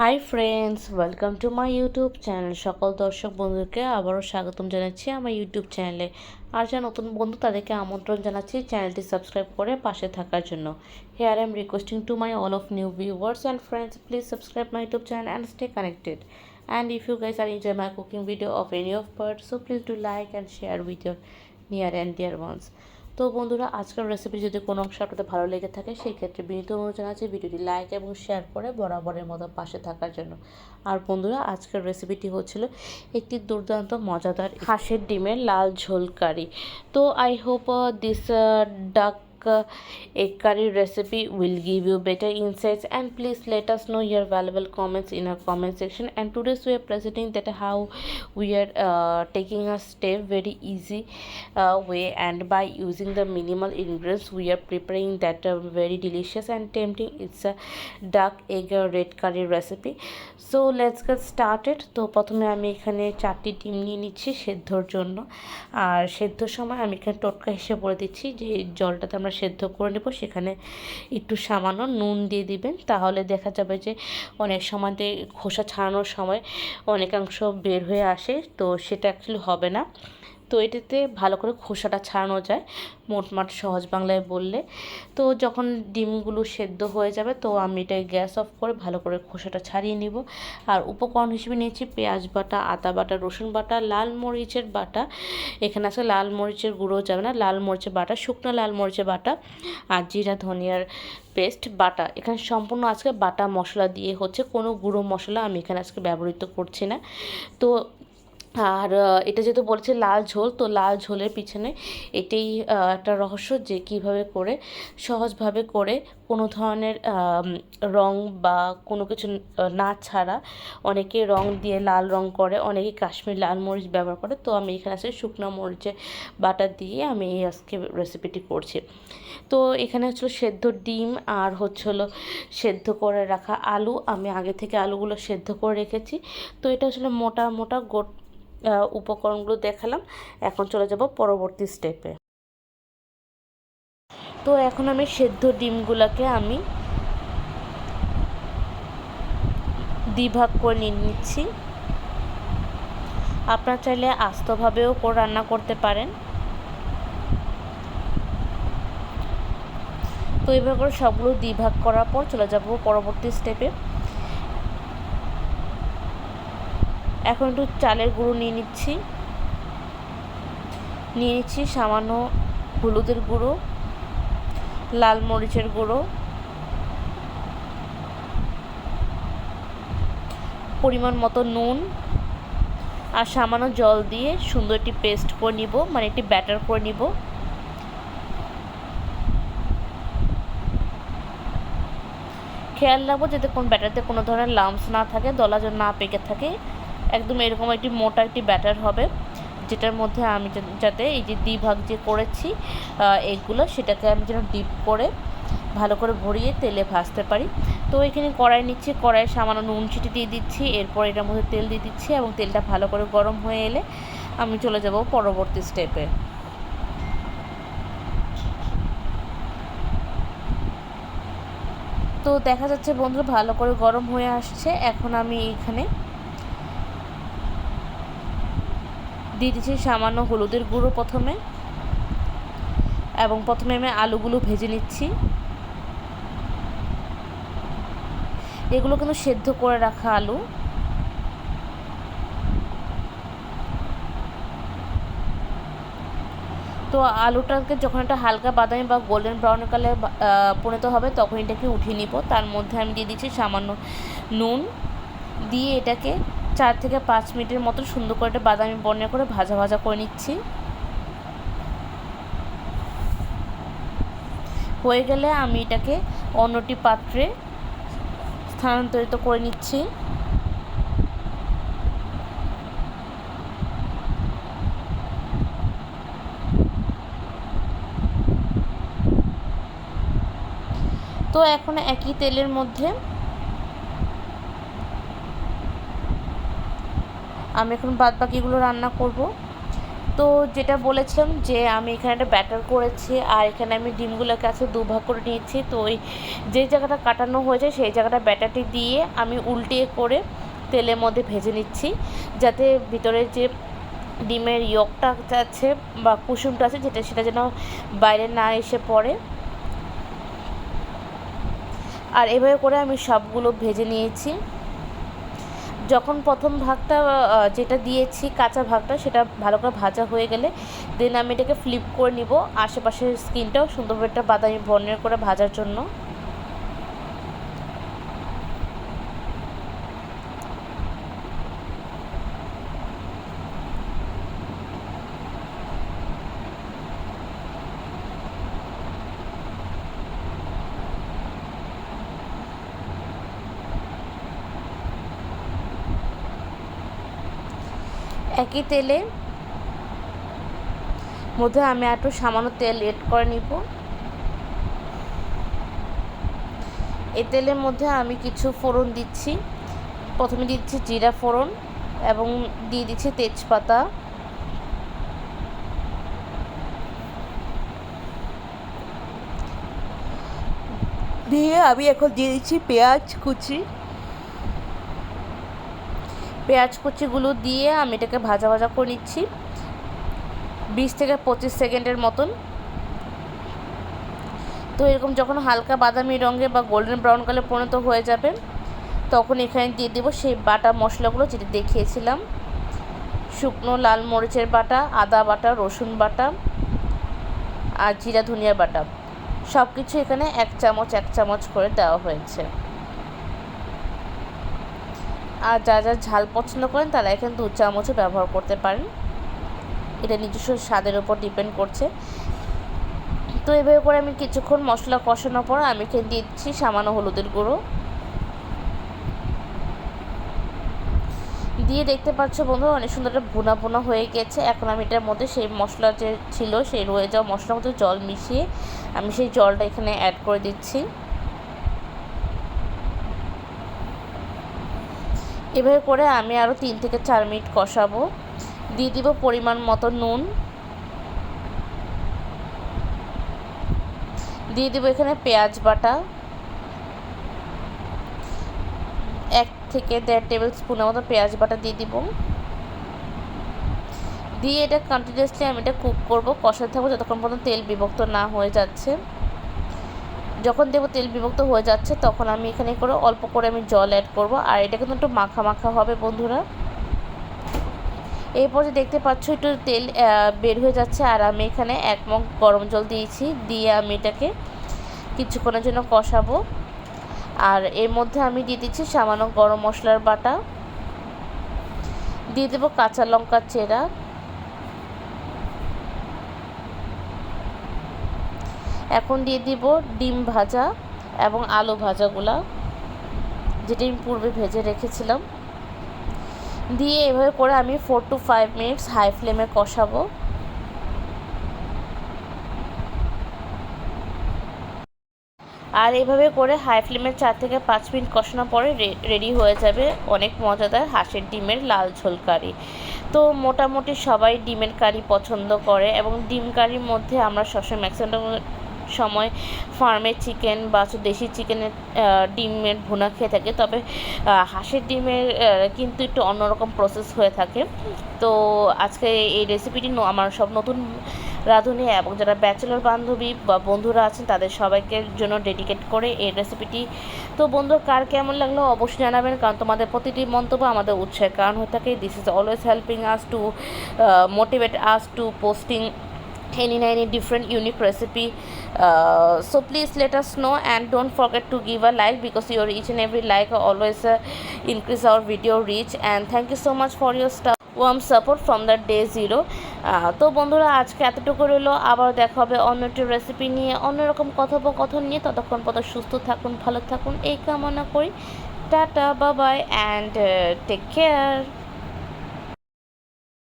Hi friends welcome to my YouTube channel সকল দর্শক বন্ধুকে আবারও স্বাগতম জানাচ্ছি আমার ইউটিউব চ্যানেলে আর যা নতুন বন্ধু, তাদেরকে আমন্ত্রণ জানাচ্ছি চ্যানেলটি সাবস্ক্রাইব করে পাশে থাকার জন্য। Here I am requesting to my all of new viewers and friends please subscribe my YouTube channel and stay connected and if you guys are enjoy my cooking video of any of part so please do like and share with your near and dear ones তো বন্ধুরা, আজকের recipe যদি কোনো অংশ আপনাদের ভালো লেগে থাকে সেই ক্ষেত্রে বিনীত অনুরোধ আছে ভিডিওটি লাইক এবং শেয়ার করে বরাবরের মতো পাশে থাকার জন্য। আর বন্ধুরা, আজকের রেসিপিটি হচ্ছিল একটি দুর্দান্ত মজাদার হাঁসের ডিমের লাল ঝোল কারি। তো I hope this duck uh, egg curry recipe will give you better insights and please let us know your valuable comments in our comment section and today we are presenting that how we are uh, taking a step very easy uh, way and by using the minimal ingredients we are preparing that uh, very delicious and tempting it's a duck egg uh, red curry recipe so let's get started তো প্রথমে আমি এখানে চারটি ডিম নিয়ে নিচ্ছি সেদ্ধর জন্য আর সেদ্ধর সময় আমি এখানে টোটকা হিসেবে বলে দিচ্ছি যে জলটাতে আমরা সেদ্ধ করে নেব। সেখানে একটু সামান্য নুন দিয়ে দিবেন। তাহলে দেখা যাবে যে অনেক সময় খোসা ছাড়ানোর সময় অনেকাংশ বের হয়ে আসে। তো সেটা অ্যাকচুয়ালি হবে না। তো এটাতে ভালো করে খোসাটা ছাড়ানো যায়। মোটমাট সহজ বাংলায় বললে। তো যখন ডিমগুলো সেদ্ধ হয়ে যাবে, তো আমি এটা গ্যাস অফ করে ভালো করে খোসাটা ছাড়িয়ে নিব। আর উপকরণ হিসেবে নিয়েছি পেঁয়াজ বাটা, আদা বাটা, রসুন বাটা, লাল মরিচের বাটা। এখানে আছে লাল মরিচের গুঁড়ো যাবে না, লাল মরিচের বাটা, শুকনো লাল মরিচের বাটা আর জিরা, ধনিয়ার পেস্ট, বাটা। এখানে সম্পূর্ণ আজকে বাটা মশলা দিয়ে হচ্ছে, কোনো গুঁড়ো মশলা আমি এখানে আজকে ব্যবহৃত করছি না। তো আর এটা যেহেতু বলেছে লাল ঝোল, তো লাল ঝোলের পিছনে এটাই একটা রহস্য যে কীভাবে করে, সহজভাবে করে কোনো ধরনের রং বা কোনো কিছু না ছাড়া অনেকে রং দিয়ে লাল রং করে, অনেকে কাশ্মীর লাল মরিচ ব্যবহার করে। তো আমি এখানে আছে শুকনো মরিচে বাটা দিয়ে আমি এই আজকে রেসিপিটি করছি। তো এখানে হচ্ছিল সেদ্ধ ডিম আর হচ্ছে হলো সেদ্ধ করে রাখা আলু। আমি আগে থেকে আলুগুলো সেদ্ধ করে রেখেছি। তো এটা হচ্ছিল মোটা মোটা গোট উপকরণগুলো দেখালাম। এখন চলে যাব পরবর্তী স্টেপে তো এখন আমি সেদ্ধ ডিমগুলোকে আমি দ্বিভাগ করে নিয়ে নিচ্ছি। আপনার চাইলে আস্তভাবেও রান্না করতে পারেন। তো এইভাবে সবগুলো দ্বিভাগ করার পর চলে যাব পরবর্তী স্টেপে এখন একটু চালের গুঁড়ো নিয়ে নিচ্ছি। নিয়ে নিচ্ছি সামান্য হলুদের গুঁড়ো, লাল মরিচের গুঁড়ো। পরিমাণ মতো নুন আর সামান্য জল দিয়ে সুন্দর একটি পেস্ট করে নিব মানে একটি ব্যাটার করে নিব। খেয়াল রাখব যাতে কোন ব্যাটারতে কোনো ধরনের লামস না থাকে, দলা যেন না পেকে থাকে। একদম এরকম একটি মোটা একটি ব্যাটার হবে, যেটার মধ্যে আমি যাতে এই যে দ্বিভাগ যে করেছি এগুলো সেটাকে আমি যেন ডিপ করে ভালো করে ভরিয়ে তেলে ভাজতে পারি। তো এখানে কড়াই নিচ্ছি কড়াই সামান্য নুন ছিটি দিয়ে দিচ্ছি, এরপর এটার মধ্যে তেল দিয়ে দিচ্ছি এবং তেলটা ভালো করে গরম হয়ে এলে আমি চলে যাব পরবর্তী স্টেপে তো দেখা যাচ্ছে বন্ধুরা, ভালো করে গরম হয়ে আসছে, এখন আমি এখানে দিয়ে দিচ্ছি সামান্য হলুদের গুঁড়ো প্রথমে। এবং প্রথমে আমি আলুগুলো ভেজে নিচ্ছি। এগুলো কিন্তু সেদ্ধ করে রাখা আলু। তো আলুটাকে যখন একটা হালকা বাদামি বা গোল্ডেন ব্রাউন কালার পরিণত হবে তখন এটাকে উঠিয়ে নিব। তার মধ্যে আমি দিয়ে দিচ্ছি সামান্য নুন। দিয়ে এটাকে চার থেকে পাঁচ মিনিটের মতো সুন্দর করে একটা বাদামি বর্ণে করে ভাজা ভাজা করে নিচ্ছি। হয়ে গেলে আমি এটাকে অন্যটি পাত্রে স্থানান্তরিত করে নিচ্ছি। তো এখন একই তেলের মধ্যে আমি এখন বাদ বাকিগুলো রান্না করব। তো যেটা বলেছিলাম যে আমি এখানে একটা ব্যাটার করেছি আর এখানে আমি ডিমগুলোকে আছে দুভাগ করে নিয়েছি। তো ওই যে জায়গাটা কাটানো হয়েছে সেই জায়গাটা ব্যাটারটি দিয়ে আমি উল্টিয়ে করে তেলের মধ্যে ভেজে নিচ্ছি। যাতে ভিতরে যে ডিমের ইয়কটা আছে বা কুসুমটা আছে যেটা সেটা যেন বাইরে না এসে পড়ে। আর এভাবে করে আমি সবগুলো ভেজে নিয়েছি। যখন প্রথম ভাগটা যেটা দিয়েছি কাঁচা ভাগটা, সেটা ভালো করে ভাজা হয়ে গেলে দেন আমি এটাকে ফ্লিপ করে নিব। আশেপাশের স্কিনটাও সুন্দরভাবে একটা বাদামি বর্ণের করে ভাজার জন্য। একই তেলে। মধ্যে আমি একটু সামান্য তেল এড করে নিব। এই তেলের মধ্যে আমি কিছু ফোড়ন দিচ্ছি। প্রথমে দিচ্ছি জিরা ফোড়ন এবং দিয়ে দিচ্ছি তেজপাতা। দিয়ে আমি এখন দিয়ে দিচ্ছি পেঁয়াজ কুচি। পেঁয়াজ কুচিগুলো দিয়ে আমি এটাকে ভাজা ভাজা করে নিচ্ছি। বিশ থেকে পঁচিশ সেকেন্ডের মতন। তো এরকম যখন হালকা বাদামি রঙে বা গোল্ডেন ব্রাউন কালার পরিণত হয়ে যাবে, তখন এখানে দিয়ে দেবো সেই বাটা মশলাগুলো যেটা দেখিয়েছিলাম। শুকনো লাল মরিচের বাটা, আদা বাটা, রসুন বাটা আর জিরা ধনিয়ার বাটা। সব কিছু এখানে এক চামচ এক চামচ করে দেওয়া হয়েছে। আর যা যা ঝাল পছন্দ করেন তারা এখানে দু চামচও ব্যবহার করতে পারেন। এটা নিজস্ব স্বাদের উপর ডিপেন্ড করছে। তো এভাবে করে আমি কিছুক্ষণ মশলা কষানোর পর আমি এখানে দিচ্ছি সামান্য হলুদের গুঁড়ো। দিয়ে দেখতে পাচ্ছ বন্ধু অনেক সুন্দর একটা ভুনা ভুনা হয়ে গেছে। এখন আমি এটার মধ্যে সেই মশলা যে ছিল, সেই রয়ে যাওয়া মশলার মধ্যে জল মিশিয়ে আমি সেই জলটা এখানে অ্যাড করে দিচ্ছি। এভাবে করে আমি আরও তিন থেকে চার মিনিট কষাবো। দিয়ে দিব পরিমাণ মতো নুন। দিয়ে দিব এখানে পেঁয়াজ বাটা। এক থেকে দেড় টেবিল স্পুনের মতো পেঁয়াজ বাটা দিয়ে দিব। দিয়ে এটা কন্টিনিউসলি আমি এটা কুক করব, কষাতে থাকব যতক্ষণ পর্যন্ত তেল বিভক্ত না হয়ে যাচ্ছে। যখন দেবো তেল বিভক্ত হয়ে যাচ্ছে, তখন আমি এখানে করে অল্প করে আমি জল অ্যাড করব। আর এটা কিন্তু একটু মাখা মাখা হবে বন্ধুরা। এরপর যে দেখতে পাচ্ছ, একটু তেল বের হয়ে যাচ্ছে। আর আমি এখানে এক মগ গরম জল দিয়েছি। দিয়ে আমি এটাকে কিছুক্ষণের জন্য কষাবো। আর এর মধ্যে আমি দিয়ে দিচ্ছি সামান্য গরম মশলার বাটা। দিয়ে দেবো কাঁচা লঙ্কার চেরা। এখন দিয়ে দিব ডিম ভাজা এবং আলু ভাজাগুলা, যেটা আমি পূর্বে ভেজে রেখেছিলাম। দিয়ে এভাবে করে আমি four to five minutes high ফ্লেমে কষাবো। আর এভাবে করে হাই ফ্লেমে চার থেকে পাঁচ মিনিট কষানোর পরে রেডি হয়ে যাবে অনেক মজাদার হাঁসের ডিমের লাল ঝোল কারি। তো মোটামুটি সবাই ডিমের কারি পছন্দ করে এবং ডিম কারির মধ্যে আমরা সবসময় ম্যাক্সিমাম সময় ফার্মের চিকেন বা দেশি চিকেনের ডিমের ভুনা খেয়ে থাকে। তবে হাঁসের ডিমের কিন্তু একটু অন্যরকম প্রসেস হয়ে থাকে। তো আজকে এই রেসিপিটি আমার সব নতুন রাঁধুনি এবং যারা ব্যাচেলর বান্ধবী বা বন্ধুরা আছেন, তাদের সবাইকে জন্য ডেডিকেট করে এই রেসিপিটি তো বন্ধু কার কেমন লাগল অবশ্যই জানাবেন, কারণ তোমাদের প্রতিটি মন্তব্য আমাদের উৎসাহের কারণ হয়ে থাকে। This is always helping us to motivate us to posting any any different unique recipe uh, so please let us know and don't forget to give a like because your each and every like always uh, increase our video reach and thank you so much for your stuff warm support from the day zero তো বন্ধুরা আজকে এতটুকু রইল আবার দেখা হবে অন্য একটি রেসিপি নিয়ে অন্যরকম কথোপকথন নিয়ে ততক্ষণ পর্যন্ত সুস্থ থাকুন ভালো থাকুন এই কামনা করি টাটা বাবাই অ্যান্ড টেক কেয়ার